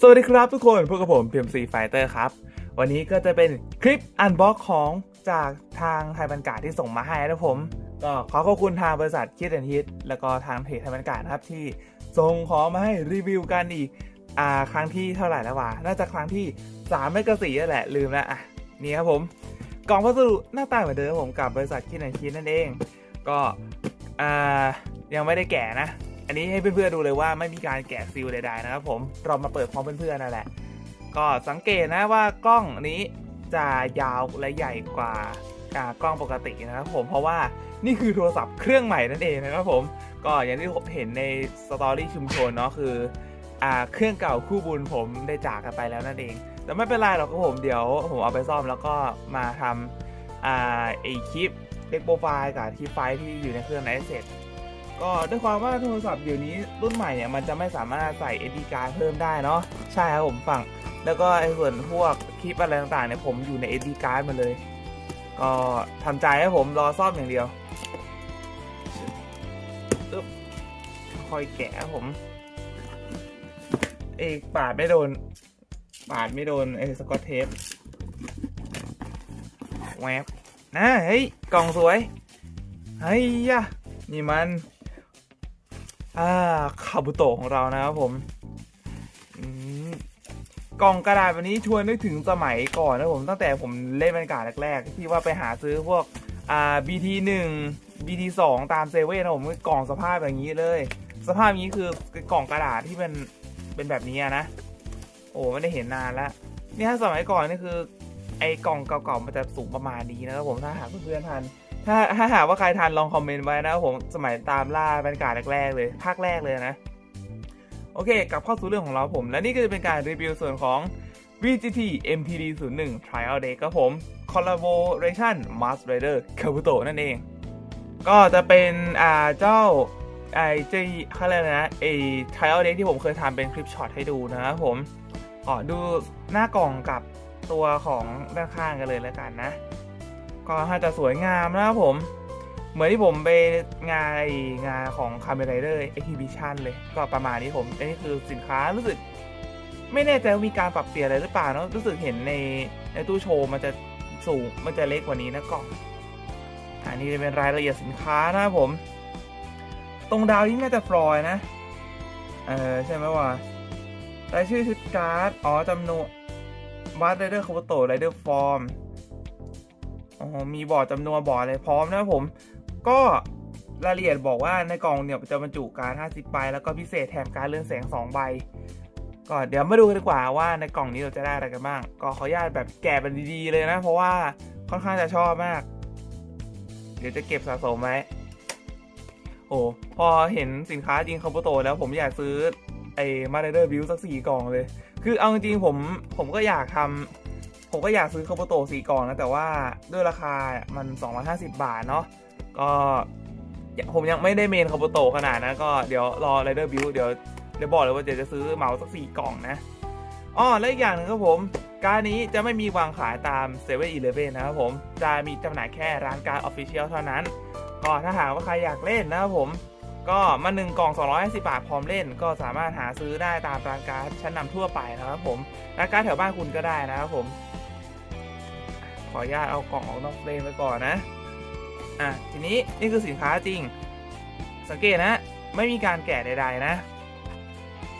สวัสดีครับทุกคนพวกกับผม PMC Fighter ครับ วันนี้ก็จะเป็นคลิปอันบ็อกของจากทางไทยบรรกาศที่ส่งมาให้นะผม ก็ขอขอบคุณทางบริษัทคิดแอนฮิตแล้วก็ทางเพจไทยบรรกาศนะครับที่ส่งของมาให้รีวิวกันอีกอ่าครั้งที่เท่าไหร่แล้ววะน่าจะครั้งที่3ไม่ก็สี่แล้วแหละลืมแล้วอะนี่ครับผมกล่องพัสดุหน้าตาเหมือนเดิมครับผมกับบริษัทคิดแอนฮิตนั่นเอง ก็อ่ายังไม่ได้แกะนะ อันนี้ให้เพื่อนๆดูเลยว่าไม่มีการแกะซีลใดๆนะครับผมเรามาเปิดพร้อมเพื่อนๆนั่นแหละ ก็สังเกตนะว่ากล้องนี้จะยาวและใหญ่กว่ากล้องปกตินะครับผมเพราะว่านี่คือโทรศัพท์เครื่องใหม่นั่นเองนะครับผมก็อย่างที่ผมเห็นในสตอรี่ชุมชนเนาะคืออ่าเครื่องเก่าคู่บุญผมได้จากกันไปแล้วนั่นเอง แต่ไม่เป็นไรหรอกครับผมเดี๋ยวผมเอาไปซ่อมแล้วก็มาทำอ่าไอคลิปเด็กโปรไฟล์กับคลิปไฟล์ที่อยู่ในเครื่องนั้นเสร็จ ก็ด้วยความว่าโทรศัพท์เดี๋ยวนี้รุ่นใหม่เนี่ยมันจะไม่สามารถใส่ SD card เพิ่มได้เนาะใช่ครับผมฝั่ง แล้วก็ไอ้ส่วนพวกคลิปอะไรต่างๆเนี่ยผมอยู่ใน SD card มาเลย ก็ทำใจให้ผมรอซ่อมอย่างเดียวอึ๊บคอยแกะผมเอกปาดไม่โดน ปาดไม่โดนไอ้สกอตเทปแวบนะเฮ้ย กล่องสวย เฮ้ยยะนี่มัน อ่าคาบุโตะของเรานะครับผมกล่องกระดาษแบบนี้ชวนนึกถึงสมัยก่อนนะผมตั้งแต่ผมเล่นบรรยากาศแรกๆ ที่ว่าไปหาซื้อพวกอ่า BT 1 BT 2 ตามเซเว่นนะผมกล่องสภาพอย่างนี้เลย สภาพนี้คือกล่องกระดาษที่เป็นเป็นแบบนี้นะ โอ้ไม่ได้เห็นนานแล้วนี่ถ้าสมัยก่อนนี่คือ ไอ้กล่องเก่าๆมันจะสูงประมาณนี้นะครับผมถ้าหากเพื่อนๆทัน ถ้าถ้าหากว่าใครทันลองคอมเมนต์ไว้นะครับผมสมัยตามล่าบรรยากาศแรกๆเลยภาคแรกเลยนะ โอเคกลับเข้าสู่เรื่องของเราผม และนี่ก็จะเป็นการรีวิวส่วนของ VGT MTD 0 1 Trial Day ครับผม Collaboration Mask Rider Kabuto นั่นเอง ก็จะเป็นอ่าเจ้าไอเจ้เขาเรียกนะไอ Trial Day ที่ผมเคยทำเป็นคลิปช็อตให้ดูนะครับผมขอดูหน้ากล่องกับตัวของด้านข้างกันเลยแล้วกันนะ ก็ถ้าจะสวยงามนะครับผม เหมือนที่ผมไปงานงานของ c a m e r a d e r Exhibition เลย ก็ประมาณนี้ผมอันนี้คือสินค้ารู้สึก ไม่แน่ใจว่ามีการปรับเปลี่ยนอะไรหรือเปล่าเนอะรู้สึกเห็นในในตู้โชว์มันจะสูงมันจะเล็กกว่านี้นะกล่องอันนี้จะเป็นรายละเอียดสินค้านะครับผม ตรงดาวที่น่าจะฟลอยนะ เออใช่ไหมวะรายชื่อชุดการ์ด อ๋อจำนวนบัตไรเดอร์คาบุโตไรเดอร์ฟอร์ม อ๋อมีบอร์ดจำนวนบอร์ดอะไรพร้อมนะผม ก็รายละเอียดบอกว่าในกล่องเนี่ยจะบรรจุการด50ใบแล้วก็พิเศษแถมการดเรื่องแสง 2 ใบ ก็เดี๋ยวมาดูกันดีกว่าว่าในกล่องนี้เราจะได้อะไรกันบ้าง ก็ขออนุญาตแบบแกะเป็นดีๆเลยนะ เพราะว่าค่อนข้างจะชอบมาก เดี๋ยวจะเก็บสะสมไว้โอ้พอเห็นสินค้าจริงคาโบโตแล้วผมอยากซื้อไอ้มาเดอร์บิวสักสี่กล่องเลย คือเอาจริงๆผมผมก็อยากทำ ผมก็อยากซื้อคาโบโตสี่กล่องนะ แต่ว่าด้วยราคามัน 250 บาทเนาะก็ผมยังไม่ได้เมนคาโบโตขนาดนะก็เดี๋ยวรอไรเดอร์บิวเดี๋ยวเดี๋ยวบอกเลยว่าเดี๋ยวจะซื้อเหมาสักสี่กล่องนะอ้อและอีกอย่างหนึงครับผม การนี้จะไม่มีวางขายตาม7 e เ e ่ e อนะครับผมจะมีจำหน่ายแค่ร้านการออฟฟิเชียลเท่านั้น ก็ถ้าหากว่าใครอยากเล่นนะครับผมก็มาหนึ่งกล่อง 250 บาทพร้อมเล่น ก็สามารถหาซื้อได้ตามร้านการ์ดชั้นนำทั่วไปนะครับผมร้านการ์ดแถวบ้านคุณก็ได้นะครับผม ขออนุญาตเอากล่องออกนอกเฟรมไปก่อนนะ อะ ทีนี้นี่คือสินค้าจริง สังเกตนะ ไม่มีการแกะใดๆนะ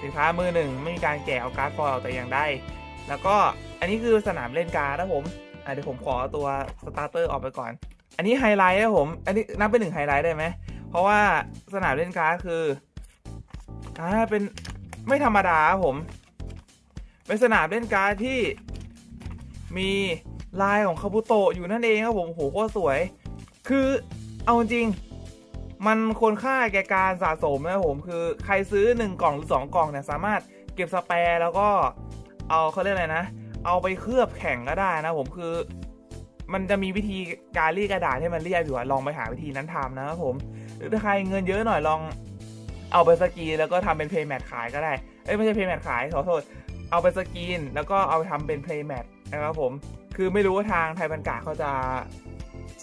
สินค้ามือหนึ่งไม่มีการแกะเอาการ์ดฟอยล์ออกแต่อย่างใด แล้วก็อันนี้คือสนามเล่นการ์ดนะผม อะเดี๋ยวผมขอตัวสตาร์เตอร์ออกไปก่อน อันนี้ไฮไลท์นะผม อันนี้นับเป็นหนึ่งไฮไลท์ได้ไหม เพราะว่าสนามเล่นการ์ดคืออ่าเป็นไม่ธรรมดาครับผม เป็นสนามเล่นการ์ดที่มี ลายของคาบุโตะอยู่นั่นเองครับผมโหโคตรสวย คือเอาจริง มันควรค่าแก่การสะสมนะครับผมคือใครซื้อ 1 กล่องหรือ 2 กล่องเนี่ยสามารถเก็บสแปร์แล้วก็เอาเขาเรียกอะไรนะ เอาไปเคลือบแข่งก็ได้นะผมคือ มันจะมีวิธีการรีดกระดาษให้มันเรียบอยู่ลองไปหาวิธีนั้นทำนะครับผมหรือถ้าใครเงินเยอะหน่อยลองเอาไปสกีแล้วก็ทำเป็นเพย์แมทขายก็ได้ เอ้ยไม่ใช่เพย์แมทขายขอโทษ เอาไปสกีนแล้วก็เอาไปทำเป็นเพย์แมทนะครับผม คือไม่รู้ว่าทางไทยบรรกาเขาจะ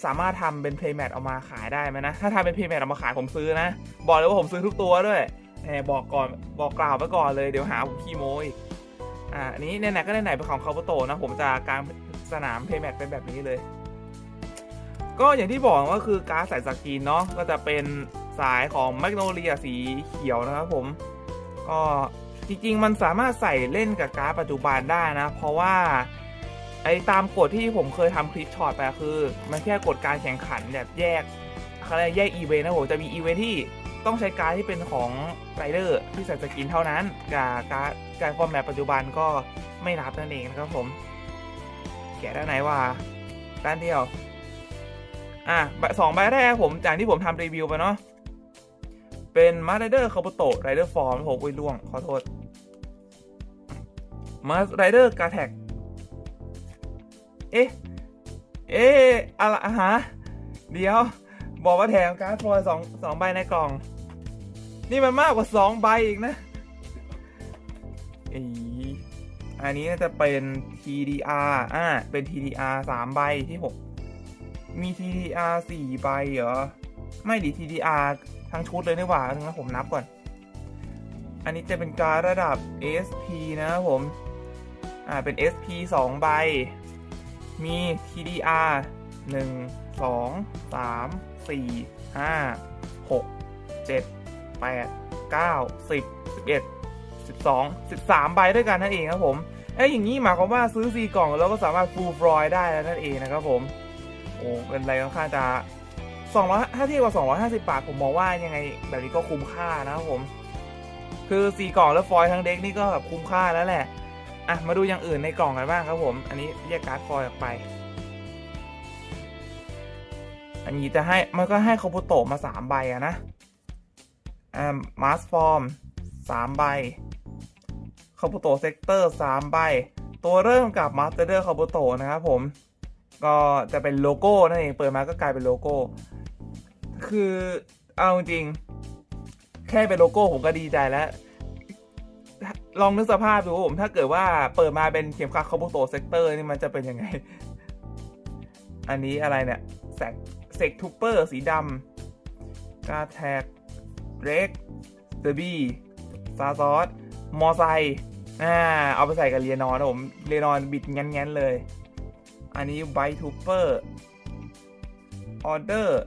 สามารถทำเป็นเพย์แมทออกมาขายได้ไหมนะ ถ้าทำเป็นเพย์แมทออกมาขายผมซื้อนะ บอกเลยว่าผมซื้อทุกตัวด้วยแหมบอกก่อนบอกกล่าวไว้ก่อนเลยเดี๋ยวหาผมขี้โม้อีกอ่าอันนี้ไหนๆก็ไหนๆเป็นของคาบุโตนะ ผมจะกลางสนามเพย์แมทเป็นแบบนี้เลย ก็อย่างที่บอกว่าคือการ์ดสายสกรีนเนาะก็จะเป็นสายของแมกโนเลียสีเขียวนะครับผม ก็จริงๆ มันสามารถใส่เล่นกับการ์ดปัจจุบันได้นะ เพราะว่า ไอ้ตามกฎที่ผมเคยทำคลิปช็อตไปคือ มันแค่กฎการแข่งขันแบบแยกเขาเรียกแยกอีเวนต์นะผมจะมีอีเวนต์ที่ต้องใช้การที่เป็นของไรเดอร์ที่ใส่สกินเท่านั้นกับการการฟอร์แมตปัจจุบันก็ไม่นับนั่นเองนะครับผม แกะด้านไหนว่าด้านเดียว อะสองใบแรกผมจากที่ผมทำรีวิวไปเนาะเป็นมาร์ไรเดอร์คาบุโตะไรเดอร์ฟอร์มผมอุ้ยล่วง ขอโทษมาไรเดอร์กาแท็ก เอ๊ะ เอ๊ะอะไรอะฮะเดี๋ยว บอกว่าแถมการ์ดฟอยล์สองสองใบในกล่อง นี่มันมากกว่าสองใบอีกนะอีอันนี้น่าจะเป็น TDR อ่า เป็น TDR สามใบที่ผมมี TDR สี่ใบเหรอ ไม่ดิ TDR ทั้งชุดเลยนี่หว่างั้นผมนับก่อน อันนี้จะเป็นการระดับ SP นะผม อ่า เป็น SP 2 ใบ มี TDR 1 2 3 4 5 6 7 8 9 10 11 12 13 ใบด้วยกันนั่นเองครับผมเอ้อย่างนี้หมายความว่าซื้อ 4 กล่องแล้วก็สามารถฟูลฟรอยได้แล้วนั่นเองนะครับผม โอ้เป็นอะไรค่อนข้างจะ200ถ้าเทียบกับ 250 บาท ผมมองว่ายังไงแบบนี้ก็คุ้มค่านะครับผม คือ 4 กล่องแล้วฟอยทั้งเด็กนี่ก็แบบคุ้มค่าแล้วแหละ อะมาดูอย่างอื่นในกล่องกันบ้างครับผม อันนี้แยกการ์ดฟอยล์ออกไป อันนี้จะให้มันก็ให้คาบุโตะมา3ใบอะนะอ่ามาสฟอร์ม3ใบคาบุโตะเซกเตอร์3ใบ ตัวเริ่มกับมาสเตอร์คาบุโตะนะครับผม ก็จะเป็นโลโก้นั่นเอง เปิดมาก็กลายเป็นโลโก้ คือเอาจริง แค่เป็นโลโก้ผมก็ดีใจแล้ว ลองนึกสภาพดูผม ถ้าเกิดว่าเปิดมาเป็นเข็มขัดคาบุโตเซกเตอร์นี่มันจะเป็นยังไง อันนี้อะไรเนี่ยแซกเซกทูเปอร์สีดำกาแท็กเร็กเดอร์บี้ซาซอสมอไซอ่าเอาไปใส่กับเรียนอนนะผม เรียนอนบิดงั้นๆเลย อันนี้ไบทูเปอร์ออเดอร์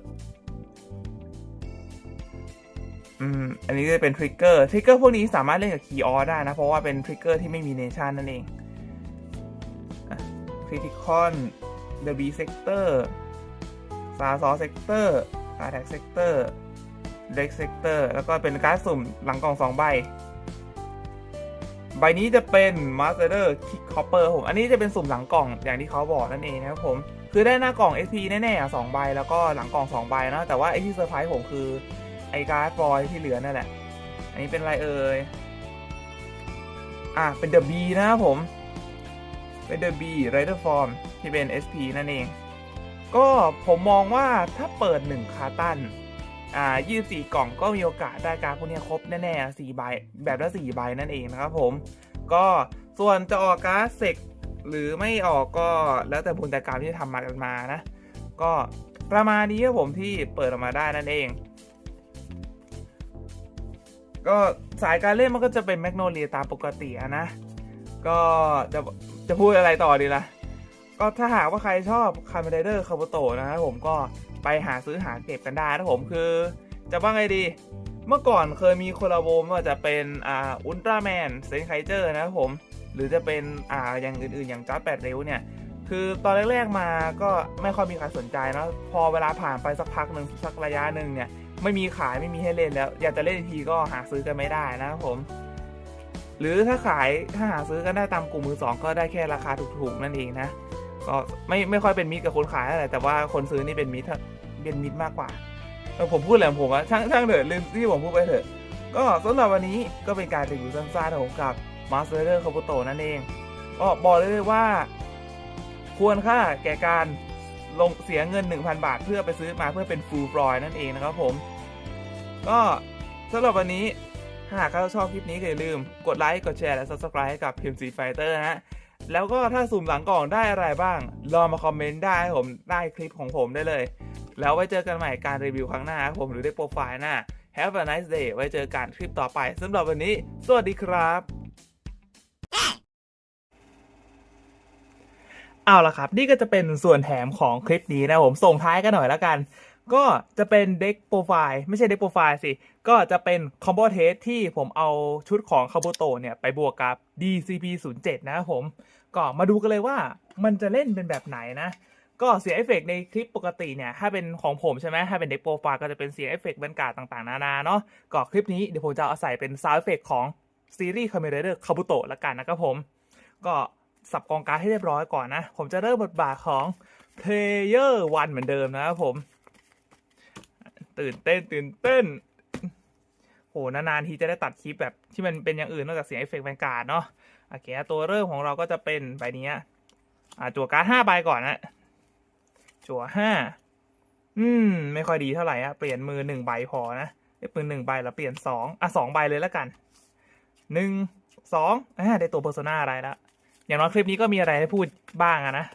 อืมอันนี้จะเป็นทริกเกอร์ทริกเกอร์พวกนี้สามารถเล่นกับคีย์ออได้นะ เพราะว่าเป็นทริกเกอร์ที่ไม่มีเนชั่นนั่นเองคริติคอนเดอะบีเซกเตอร์ซาซอเซกเตอร์อาร์แท็กเซกเตอร์เด็กเซกเตอร์แล้วก็เป็นการ์ดสุ่มหลังกล่องสองใบ ใบนี้จะเป็น Master Kick Hopper ผม อันนี้จะเป็นสุ่มหลังกล่องอย่างที่เขาบอกนั่นเองนะครับผม คือได้หน้ากล่อง SP แน่ๆสองใบ แล้วก็หลังกล่องสองใบนะแต่ว่าไอที่เซอร์ไพรส์ผมคือ ไอการ์ดฟอยที่เหลือนั่นแหละ อันนี้เป็นอะไรเอ่ย อะ เป็น The B นะครับผม เป็น The B Rider Form ที่เป็น SP นั่นเอง ก็ผมมองว่าถ้าเปิด 1 คาตัน อ่า24กล่องก็มีโอกาสได้การ์ดพวกนี้ครบแน่ๆ4ใบ แบบละ4ใบนั่นเองนะครับผม ก็ส่วนจะออกการ์ดเสกหรือไม่ออกก็แล้วแต่บุญแต่กรรมที่ทำมากันมานะ ก็ประมาณนี้ครับผมที่เปิดออกมาได้นั่นเอง ก็สายการเล่นมันก็จะเป็นแมกโนเลียตามปกติอะนะ ก็จะจะพูดอะไรต่อดีล่ะ ก็ถ้าหากว่าใครชอบคาร์เมเดอร์คาบุโตะนะครับผมก็ไปหาซื้อหาเก็บกันได้นะผมคือ จะว่าไงดี เมื่อก่อนเคยมีโคลาโบว่าจะเป็นอ่าอุลตร้าแมนเซนไคเจอร์นะครับผม หรือจะเป็นอ่าอย่างอื่นๆ อย่างจัดแปดเร็วเนี่ยคือตอนแรกๆมาก็ไม่ค่อยมีใครสนใจเนะพอเวลาผ่านไปสักพักหนึ่งสักระยะหนึ่งเนี่ย ไม่มีขายไม่มีให้เล่นแล้ว อยากจะเล่นอีกทีก็หาซื้อกันไม่ได้นะครับผม หรือถ้าขายถ้าหาซื้อกันได้ตามกลุ่มมือสองก็ได้แค่ราคาถูกๆนั่นเองนะก็ไม่ไม่ค่อยเป็นมิตรกับคนขายอะไรแต่ว่าคนซื้อนี่เป็นมิตรเป็นมิตรมากกว่าเออผมพูดแหละผมอะช่างช่างเถอะลืมที่ผมพูดไปเถอะ ก็สำหรับวันนี้ก็เป็นการรีวิวสั้นๆของผมกับ Master คาบุโตนั่นเองก็บอกเลยว่า ควรค่าแก่การ ลงเสียเงิน 1,000 บาท เพื่อไปซื้อมาเพื่อเป็นฟูลฟรอยนั่นเองนะครับผม ก็สำหรับวันนี้หากใครชอบคลิปนี้ก็อย่าลืม กดไลค์กดแชร์และ Subscribe ให้กับ PMC Fighter นะฮะแล้วก็ถ้าสุ่มหลังกล่องได้อะไรบ้างลองมาคอมเมนต์ได้ผมได้คลิปของผมได้เลย แล้วไว้เจอกันใหม่การรีวิวครั้งหน้าผมหรือได้โปรไฟล์หน้า Have a nice day ไว้เจอกันคลิปต่อไปสำหรับวันนี้ สวัสดีครับ เอาละครับ นี่ก็จะเป็นส่วนแถมของคลิปนี้นะผมส่งท้ายกันหน่อยแล้วกัน ก็จะเป็นเด็กโปรไฟล์ไม่ใช่เด็กโปรไฟล์สิ ก็จะเป็นคอมโบเทสที่ผมเอาชุดของคาบุโตเนี่ย ไปบวกกับ DCP 0 7นะครับผม ก็มาดูกันเลยว่ามันจะเล่นเป็นแบบไหนนะ ก็เสียงเอฟเฟกต์ในคลิปปกติเนี่ย ถ้าเป็นของผมใช่ไหมถ้าเป็นเด็กโปรไฟล์ก็จะเป็นเสียงเอฟเฟกต์บรรยากาศต่างๆ นานาเนาะก็คลิปนี้เดี๋ยวผมจะเอาใส่เป็นซาวด์เอฟเฟกต์ของซีรีส์คาเมเดอร์คาบุโตะละกันนะครับผม ก็ สับกองการให้เรียบร้อยก่อนนะ ผมจะเริ่มบทบาทของ Player 1 เหมือนเดิมนะครับผม ตื่นเต้นตื่นเต้นโหนานๆทีจะได้ตัดคลิปแบบที่มันเป็นอย่างอื่นนอกจากเสียงเอฟเฟกต์บรรยากาศเนาะโอเคตัวเริ่มของเราก็จะเป็นใบนี้อ่าจั่วการ์ดห้าใบก่อนนะจั่วห้าอืม ไม่ค่อยดีเท่าไหร่อะเปลี่ยนมือหนึ่งใบพอนะเอ้ยปืนหนึ่งใบแล้วเปลี่ยนสองอะสองใบเลยแล้วกันหนึ่งสองอ่าได้ตัว p e r s o n a อะไรแล้ว อย่างน้อยคลิปนี้ก็มีอะไรให้พูดบ้างอะนะ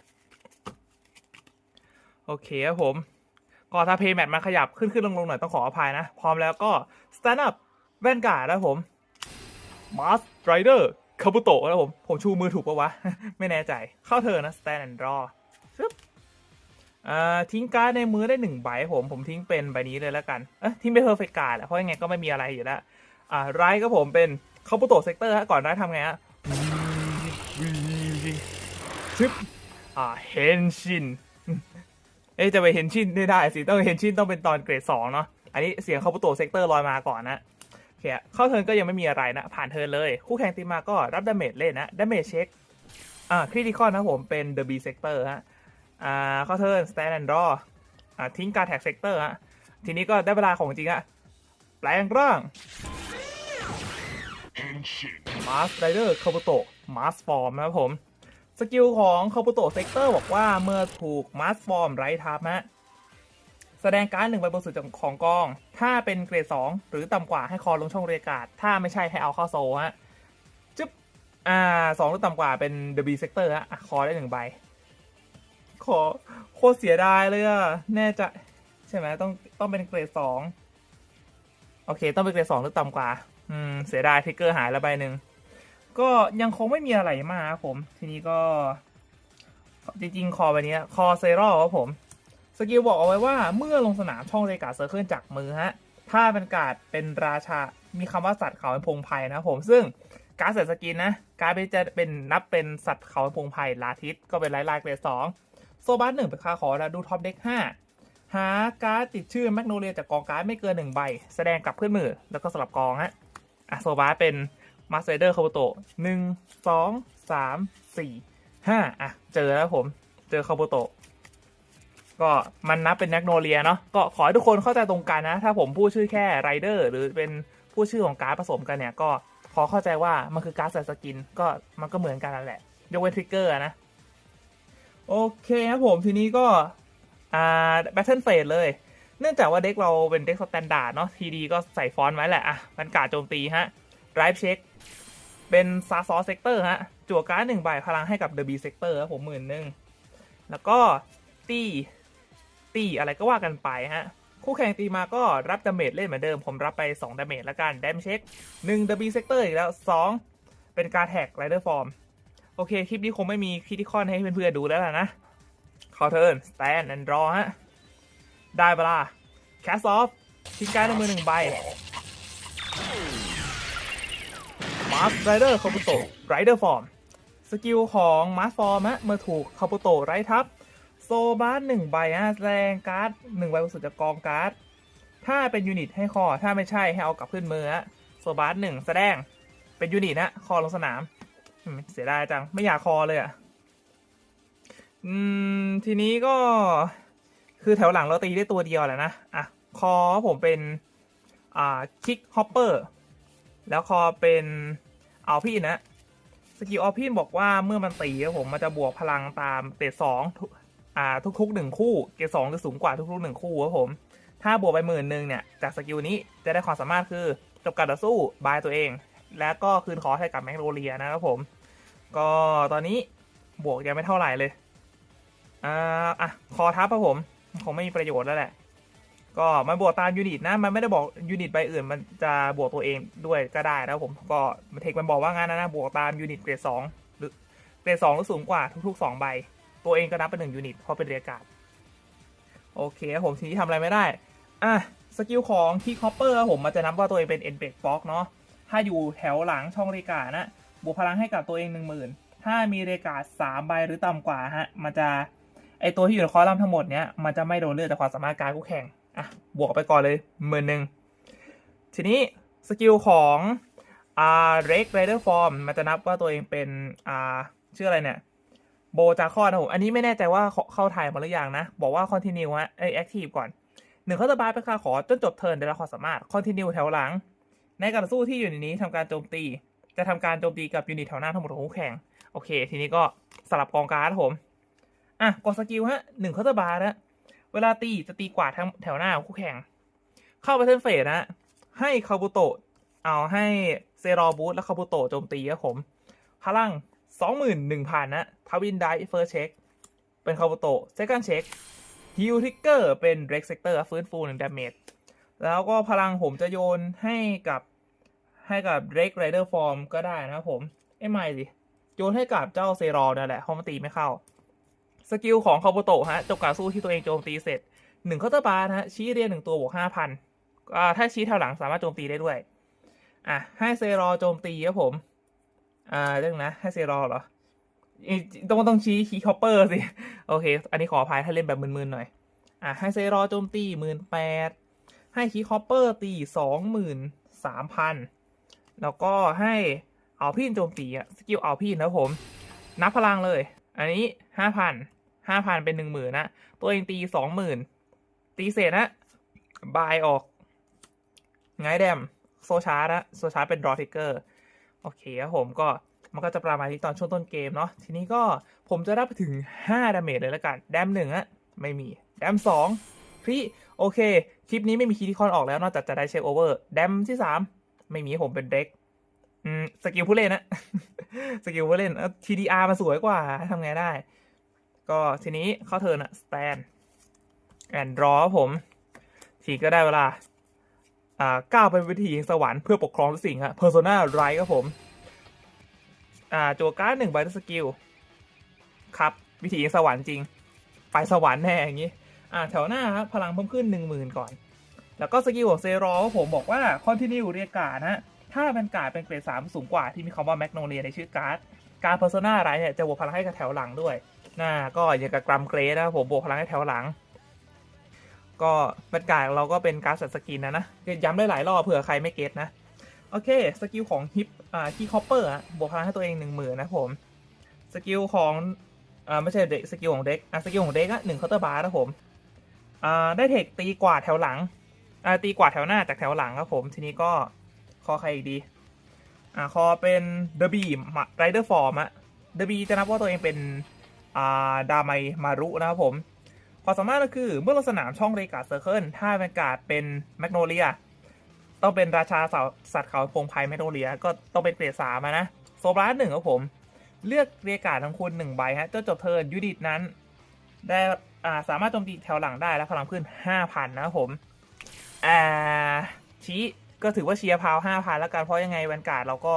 โอเคครับผม ก็ถ้าเพย์แมทมาขยับขึ้นขึ้นลงลงหน่อยต้องขออภัยนะ พร้อมแล้วก็ stand up แว่นการ์ดนะผม Mars Rider คาบุโตะนะผม ผมชูมือถูกปะวะ ไม่แน่ใจ เข้าเธอนะ stand and draw ชึบทิ้งการ์ดในมือได้หนึ่งใบผมผมทิ้งเป็นใบนี้เลยแล้วกัน เอ้ยทิ้งเป็น perfect card แหละเพราะยังไงก็ไม่มีอะไรอยู่แล้ว อ่าไรก็ผมเป็นคาบุโตะเซกเตอร์ฮะก่อนได้ทำไงฮะ ชึบอ่าเฮนชินเอ๊ะจะไปเฮนชินไม่ได้สิต้องเฮนชินต้องเป็นตอนเกรดสองเนาะอันนี้เสียงคาบุโตะเซกเตอร์ลอยมาก่อนนะโอเคเข้าเทิร์นก็ยังไม่มีอะไรนะ ผ่านเทิร์นเลย คู่แข่งตีมาก็รับดาเมจเล่นนะดาเมจเช็คอ่าคริติคอนนะผมเป็นเดอะบีเซกเตอร์ฮะอ่าเข้าเทิร์นสแตนแอนด์ดออ่าทิ้งการแท็กเซกเตอร์ฮะทีนี้ก็ได้เวลาของจริงอะแปลงร่างมาสไรเดอร์คาบุโตะมาสฟอร์มนะครับผม สกิลของคาบุโตะเซกเตอร์บอกว่าเมื่อถูกมาสฟอร์มไรทับฮะแสดงการ์ดหนึ่งใบบนสุดของกอง ถ้าเป็นเกรด 2 หรือต่ำกว่าให้คอลงช่องเรียการ์ดถ้าไม่ใช่ให้เอาเข้าโซฮะ จึ๊บ อ่าสองหรือต่ำกว่าเป็นเดอะบีเซกเตอร์ฮะคอได้หนึ่งใบ ขอโคตรเสียดายเลยอะแน่จะ ใช่ไหมต้องต้องเป็นเกรดสองโอเค ต้องเป็นเกรดสองหรือต่ำกว่า อืม เสียดายทิกเกอร์หายแล้วใบหนึ่ง ก็ยังคงไม่มีอะไรมากครับผม ทีนี้ก็จริงๆ คอใบนี้คอเซรอลครับผม สกิลบอกเอาไว้ว่าเมื่อลงสนามช่องเรกาเซอร์เคิลจากมือฮะ ถ้าเป็นกาดเป็นราชา มีคำว่าสัตว์เขาเป็นพงไพ่นะครับผม ซึ่งการ์ดเสร็จสกินนะ การ์ดจะเป็นนับเป็นสัตว์เขาเป็นพงไพ่ลาทิสก็เป็นไลท์ไลท์เกรดสองโซบัสหนึ่งเป็นคาขอแล้วดูท็อปเด็กห้าหาการ์ดติดชื่อแมกโนเลียจากกองการ์ดไม่เกินหนึ่งใบ แสดงกลับขึ้นมือแล้วก็สลับกองฮะอะโซบาเป็น มาสเตอร์คาบุโตะหนึ่งสองสามสี่ห้าอะ เจอแล้วผม เจอคาบุโตะก็มันนับเป็นแมกโนเลียเนาะก็ขอให้ทุกคนเข้าใจตรงกันนะ ถ้าผมพูดชื่อแค่ไรเดอร์หรือเป็นผู้ชื่อของการ์ดผสมกันเนี่ยก็ขอเข้าใจว่ามันคือการ์ดใส่สกิน ก็มันก็เหมือนกันนั่นแหละยกเว้นทริกเกอร์นะ โอเคครับผมทีนี้ก็อ่าแบทเทิลเฟสเลย เนื่องจากว่าเด็กเราเป็นเด็กสแตนดาร์ดเนาะทีดีก็ใส่ฟอนต์ไว้แหละอะมันกาโจมตีฮะ ไรฟ์เช็คเป็นซาซอเซกเตอร์ฮะ จั่วการ์ดหนึ่งใบพลังให้กับเดอะบีเซกเตอร์ครับผมหมื่นหนึ่งแล้วก็ตีตีอะไรก็ว่ากันไปฮะ คู่แข่งตีมาก็รับดาเมจเล่นเหมือนเดิม ผมรับไป2ดาเมจแล้วกันดมเช็ค1 The B Sector อีกแล้ว 2 เป็นการแท็กไรเดอร์ฟอร์ม โอเค คลิปนี้คงไม่มีคริติคอนให้เพื่อนๆดูแล้วล่ะนะคอเทิร์นสแตนแอนด์รอฮะ ได้เวลาแคสออฟทิ้งการ์ดในมือหนึ่งใบ มาสไรเดอร์คาบุโตไรเดอร์ฟอร์มสกิลของมาสฟอร์มฮะเมื่อถูกคาบุโตไรทับ โซบาร์หนึ่งใบฮะแสดงการ์ดหนึ่งใบบนสุดจากกองการ์ด ถ้าเป็นยูนิตให้คอถ้าไม่ใช่ให้เอากลับขึ้นมือฮะโซบาร์หนึ่งแสดงเป็นยูนิตนะคอลงสนามอืมเสียดายจัง ไม่อยากคอเลยอะ อืม ทีนี้ก็คือแถวหลังเราตีได้ตัวเดียวแหละนะ อะ คอผมเป็น อ่า คิกฮอปเปอร์ แล้วคอเป็น เอาพี่นะสกิลออพินบอกว่าเมื่อมันตีครับผมมันจะบวกพลังตามเตะสองทุกอ่าทุกๆหนึ่งคู่เกรดสองจะสูงกว่าทุกๆหนึ่งคู่ครับผม ถ้าบวกไปหมื่นหนึ่งเนี่ย จากสกิลนี้จะได้ความสามารถคือจบการต่อสู้บายตัวเอง แล้วก็คืนคอให้กับแมกโนเลียนะครับผม ก็ตอนนี้บวกยังไม่เท่าไหร่เลยอ่าอะคอทับครับผม คงไม่มีประโยชน์แล้วแหละ ก็มันบวกตามยูนิตนะ มันไม่ได้บอกยูนิตใบอื่น มันจะบวกตัวเองด้วยก็ได้นะครับผมก็เทคมันบอกว่างั้นนะนบวกตามยูนิตเกรดสองหรือเกรดสองหรือสูงกว่าทุกๆสองใบ ตัวเองก็นับเป็นหนึ่งยูนิตเพราะเป็นเรียการ์ดโอเคผมทีนี้ทำอะไรไม่ได้อะสกิลของคีคอปเปอร์ผมมันจะนับว่าตัวเองเป็นเอ็นเบกบล็อกเนาะถ้าอยู่แถวหลังช่องเรกานะบวกพลังให้กับตัวเองหนึ่งหมื่นถ้ามีเรกาสามใบหรือต่ำกว่าฮะมันจะไอตัวที่อยู่ในคอลัมน์ทั้งหมดเนี้ยมันจะไม่โดนเลือกจากความสามารถการคู่แข่ง อะบวกไปก่อนเลยหมื่นหนึ่งทีนี้สกิลของอ่าเร็กไรเดอร์ฟอร์มมันจะนับว่าตัวเองเป็นอ่าชื่ออะไรเนี่ยโบจาคอนนะผมอันนี้ไม่แน่ใจว่าเข้าเข้าไทยมาหรือยังนะ บอกว่าคอนติเนียฮะไอแอคทีฟก่อนหนึ่งเขาจะบายไปค่าขอจนจบเทิร์นได้รับความสามารถคอนติเนียแถวหลัง ในการสู้ที่อยู่ในนี้ทำการโจมตี จะทำการโจมตีกับยูนิตแถวหน้าทั้งหมดของคู่แข่ง โอเค ทีนี้ก็สลับกองการ์ดผม อะกดสกิลฮะหนึ่งเคาน์เตอร์บาร์นะ เวลาตีจะตีกว่าทั้งแถวหน้าของคู่แข่ง เข้าไปเทิร์นเฟสนะ ให้คาบุโตะเอาให้เซรอบูธและคาบุโตะโจมตีครับผมพลังสองหมื่นหนึ่งพันนะทวินไดเฟิร์สเช็คเป็นคาบุโตะเซคันเช็คฮิลทิกเกอร์เป็นเร็กเซกเตอร์ฟื้นฟูหนึ่งดาเมจแล้วก็พลังผมจะโยนให้กับให้กับเร็กไรเดอร์ฟอร์มก็ได้นะครับผมเอ้ไม่สิโยนให้กับเจ้าเซรอนั่นแหละเพราะมันตีไม่เข้า สกิลของคาบุโตะฮะจบการสู้ที่ตัวเองโจมตีเสร็จหนึ่งเคาน์เตอร์บาร์นะฮะชี้เรียนหนึ่งตัวบวกห้าพันถ้าชี้แถวหลังสามารถโจมตีได้ด้วย อะ ให้เซรอโจมตีครับผม อ่าเรื่องนะ ให้เซรอเหรอ ต้องต้องชี้คีคอปเปอร์สิ โอเค อันนี้ขออภัยถ้าเล่นแบบมึนๆหน่อย อะ ให้เซรอโจมตีหมื่นแปดให้คีคอปเปอร์ตีสองหมื่นสามพันแล้วก็ให้เอาพี่โจมตีอะสกิลเอาพี่นะผม นับพลังเลย อันนี้ห้าพันห้าพันเป็นหนึ่งหมื่นนะตัวเองตีสองหมื่นตีเศษนะบายออกไงแดมโซชาร์ดนะโซชาร์ดเป็นดรอทิกเกอร์โอเคครับผมก็มันก็จะประมาณนี้ตอนช่วงต้นเกมเนาะทีนี้ก็ผมจะได้ไปถึง 5 ดาเมจเลยละกัน แดมหนึ่งอะไม่มี แดมสองพี่โอเค คลิปนี้ไม่มีคีย์คอนออกแล้วนอกจากจะได้เช็คโอเวอร์ แดมที่ 3 ไม่มีผมเป็นเด็ก สกิลผู้เล่นนะสกิลผู้เล่นเอ่อ TDR มาสวยกว่าทำไงได้ ก็ทีนี้เข้าเทิร์นอะสแตนแอนดรอผมทีก็ได้เวลา อ่าก้าวไปวิถีสวรรค์เพื่อปกครองทุกสิ่งฮะ Persona ไรครับผม อ่าจัวการ์ดหนึ่งใบด้วยสกิลครับ วิถีสวรรค์จริง ไปสวรรค์แน่อย่างนี้ อ่าแถวหน้าครับพลังเพิ่มขึ้นหนึ่งหมื่นก่อน แล้วก็สกิลของเซรอผมบอกว่าคอนติเนียเรียกการนะ ถ้าเป็นการ์ดเป็นเกรดสามสูงกว่าที่มีคำว่าแมกโนเลียในชื่อการ์ด การเพอร์โซนาไรเนี่ยจะบวกพลังให้กับแถวหลังด้วยน่าก็อย่างกับกรัมเกรดนะผมบวกพลังให้แถวหลัง ก็เป็นการดเราก็เป็นการดสัตว์สกินนะนะย้ำได้หลายรอบเผื่อใครไม่เก็ตนะ โอเค สกิลของฮิปอ่าคีคอปเปอร์อะบวกพลังให้ตัวเองหนึ่งหมื่นนะผม สกิลของอ่าไม่ใช่เด็กสกิลของเด็กอะสกิลของเด็กอะหนึ่งเคาน์เตอร์บาร์นะผมอ่าได้เทคตีกว่าดแถวหลังอ่าตีกว่าดแถวหน้าจากแถวหลังครับผมทีนี้ก็ คอใครอีกดี อ่า คอเป็นเดอะบีมไรเดอร์ฟอร์มอะเดอะบีจะนับว่าตัวเองเป็น อ่า ดาไมมารุนะครับผม ความสามารถก็คือเมื่อลงสนามช่องเรกาเซอร์เคิลถ้าเป็นการเป็นแมกโนเลีย ต้องเป็นราชาสาวสัตว์เขาพงไพแมกโนเลีย ก็ต้องเป็นเกรดสามะนะ โซบราสหนึ่งครับผม เลือกเรียการ์ดของคุณหนึ่งใบฮะจนจบเทิร์นยูนิตนั้น ได้ อ่า สามารถโจมตีแถวหลังได้และพลังขึ้นห้าพันนะครับผม อ่าชี้ ก็ถือว่าเชียร์พาวห้าพันแล้วกันเพราะยังไงแวนการ์ดเราก็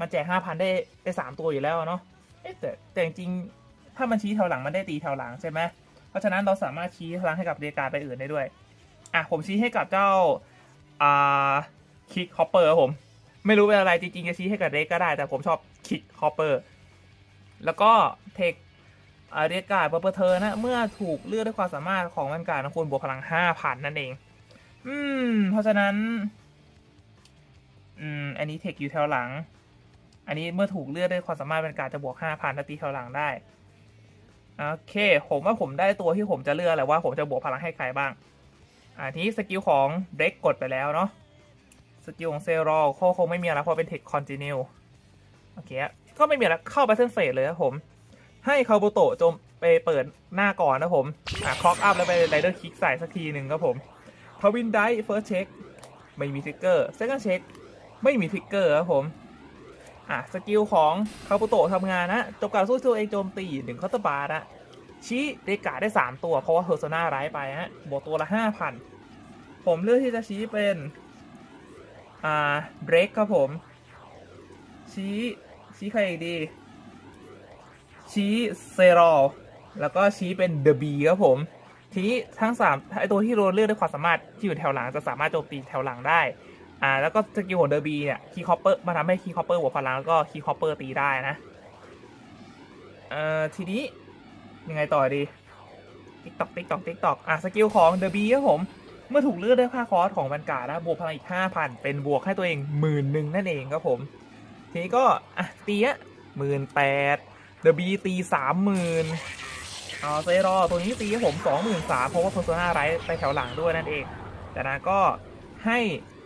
มันแจกห้าพันได้ได้สามตัวอยู่แล้วเนาะเอ๊ะแต่แต่จริงถ้ามันชี้แถวหลังมันได้ตีแถวหลังใช่ไหมเพราะฉะนั้นเราสามารถชี้พลังให้กับเรียการไปอื่นได้ด้วย อะผมชี้ให้กับเจ้าอ่าคิกฮอปเปอร์ครับผม ไม่รู้เป็นอะไรจริงๆจะชี้ให้กับเรกก็ได้ แต่ผมชอบคิกฮอปเปอร์แล้วก็เทคอ่าเรียการ์ดเปอร์เทอร์นะ เมื่อถูกเลือกด้วยความสามารถของแวนการ์ดของคุณบวกพลังห้าพันนั่นเอง อืม เพราะฉะนั้น อืม อันนี้เทคอยู่แถวหลัง อันนี้เมื่อถูกเลือกด้วยความสามารถแวนการจะบวกห้าพันตีแถวหลังได้ โอเค ผมว่าผมได้ตัวที่ผมจะเลือกแหละว่าผมจะบวกพลังให้ใครบ้าง อ่าทีนี้สกิลของเด็กกดไปแล้วเนาะ สกิลของเซรอลคงไม่มีอะไรเพราะเป็นเทคคอนติเนียโอเคก็ไม่มีอะไรเข้าไปเทิร์นเฟสเลยครับผม ให้คาโบโตะโจมไปเปิดหน้าก่อนนะผมอ่าคล็อกอัพแล้วไปไรเดอร์คิกใส่สักทีหนึ่งครับผมทวินไดเฟิร์สเช็คไม่มีทริกเกอร์เซคันด์เช็ค ไม่มีทิกเกอร์ครับผม อะ สกิลของคาโบโตะทำงานนะจบการสู้ตัวเองโจมตีหนึ่งคาน์เตบาร์นะชี้เดกาได้ 3 ตัว เพราะว่าเพอร์โซนาไร้ไปฮะบวกตัวละ 5,000 ผมเลือกที่จะชี้เป็น อ่าเบรกครับผม ชี้ชี้ใครอีกดี ชี้เซรอลแล้วก็ชี้เป็นเดอะบีครับผม ทีนี้ทั้งสามไอตัวที่โรเลือกด้วยความสามารถที่อยู่แถวหลังจะสามารถโจมตีแถวหลังได้ อ่าแล้วก็สกิลของเดอะบีเนี่ยคีคอปเปอร์มาทำให้คีคอปเปอร์หัวพลังแล้วก็คีคอปเปอร์ตีได้นะเอ่อทีนี้ยังไงต่อดีติ๊กตอกติ๊กตอกติ๊กตอกอะสกิลของเดอะบีครับผม เมื่อถูกเลือกด้วยค่าคอร์สของบรรกาดนะบวกพลังอีก5,000เป็นบวกให้ตัวเองหมื่นหนึ่งนั่นเองครับผม ทีนี้ก็อะตีอะหมื่นแปดเดอะบีตีสามหมื่นเอาเซรอตัวนี้ตีผมสองหมื่นสามเพราะว่าเพอร์โซนาไรไปแถวหลังด้วยนั่นเองจากนั้นก็ให้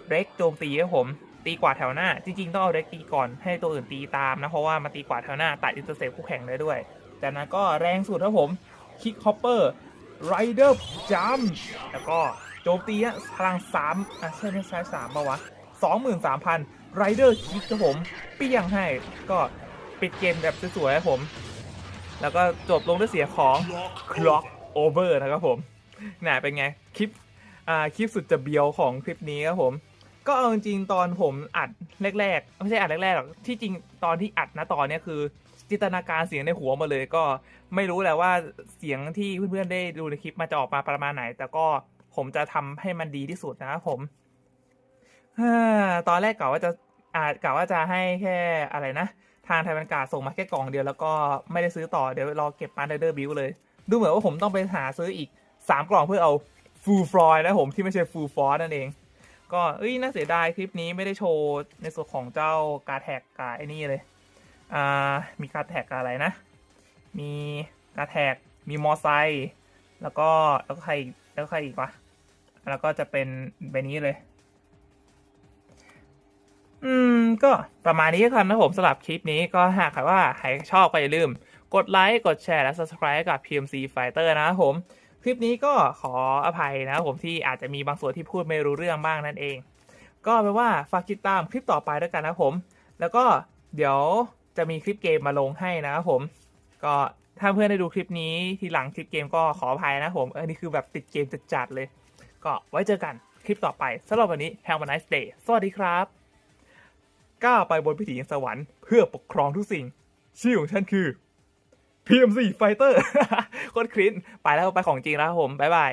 เร็กโจมตีให้ผม ตีกว่าแถวหน้า จริงๆ ต้องเอาเร็กตีก่อนให้ตัวอื่นตีตามนะ เพราะว่ามาตีกว่าแถวหน้าตัดอินเตอร์เซปคู่แข่งได้ด้วย จากนั้นก็แรงสุดครับผมคิกฮอปเปอร์ไรเดอร์จัมแล้วก็โจมตีอะพลังสามอะใช่ไม่ใช่สามป่าวะสองหมื่นสามพันไรเดอร์คิกครับผม เปี้ยงให้ก็ปิดเกมแบบสวยๆครับผม แล้วก็จบลงด้วยเสียของ Clock Over นะครับผมน่ะเป็นไง คลิปอ่าคลิปสุดจะเบียวของคลิปนี้ครับผม ก็เอาจริงตอนผมอัดแรกๆไม่ใช่อัดแรกๆหรอกที่จริงตอนที่อัดนะตอนเนี้ยคือ จินตนาการเสียงในหัวมาเลย ก็ไม่รู้แหละว่าเสียงที่เพื่อนๆได้ดูในคลิปมาจะออกมาประมาณไหน แต่ก็ผมจะทำให้มันดีที่สุดนะครับผมตอนแรกกะว่าจะอาจกะว่าจะให้แค่อะไรนะ ทางไทยบรรกาส่งมาแค่กล่องเดียวแล้วก็ไม่ได้ซื้อต่อเดี๋ยวรอเก็บปานเดอร์บิวเลย ดูเหมือนว่าผมต้องไปหาซื้ออีก 3 กล่องเพื่อเอาฟูลฟลอยนะผมที่ไม่ใช่ฟูลฟอร์นั่นเอง ก็เอ้ยน่าเสียดายคลิปนี้ไม่ได้โชว์ในส่วนของเจ้าการแท็กกาไอ้นี่เลย อ่า มีการแท็กกับอะไรนะ มีการแท็ก มีมอไซค์แล้วก็แล้วก็ใครแล้วใครอีกวะ แล้วก็จะเป็นใบนี้เลย อืม ก็ประมาณนี้กันนะผมสำหรับคลิปนี้ก็หากใครว่าใครชอบก็อย่าลืม กดไลค์ กดแชร์ และ subscribe กับ PMC Fighter นะครับผม ลิปนี้ก็ขออภัยนะครับผมที่อาจจะมีบางส่วนที่พูดไม่รู้เรื่องบ้างนั่นเอง ก็แปลว่าฝากติดตามคลิปต่อไปด้วกันนะครับผม แล้วก็เดี๋ยวจะมีคลิปเกมมาลงให้นะครับผม ก็ถ้าเพื่อนได้ดูคลิปนี้ทีหลังคลิปเกมก็ขออภัยนะครับผมอันนี้คือแบบติดเกมจัดๆเลย ก็ไว้เจอกันคลิปต่อไปสำหรับวันนี้ Have a nice day สวัสดีครับก้าวไปบนพิถีแห่งสวรรค์เพื่อปกครองทุกสิ่ง ชื่อของฉันคือ PMC Fighter โคตรคลินไปแล้วไปของจริงแล้วผม บ๊ายบาย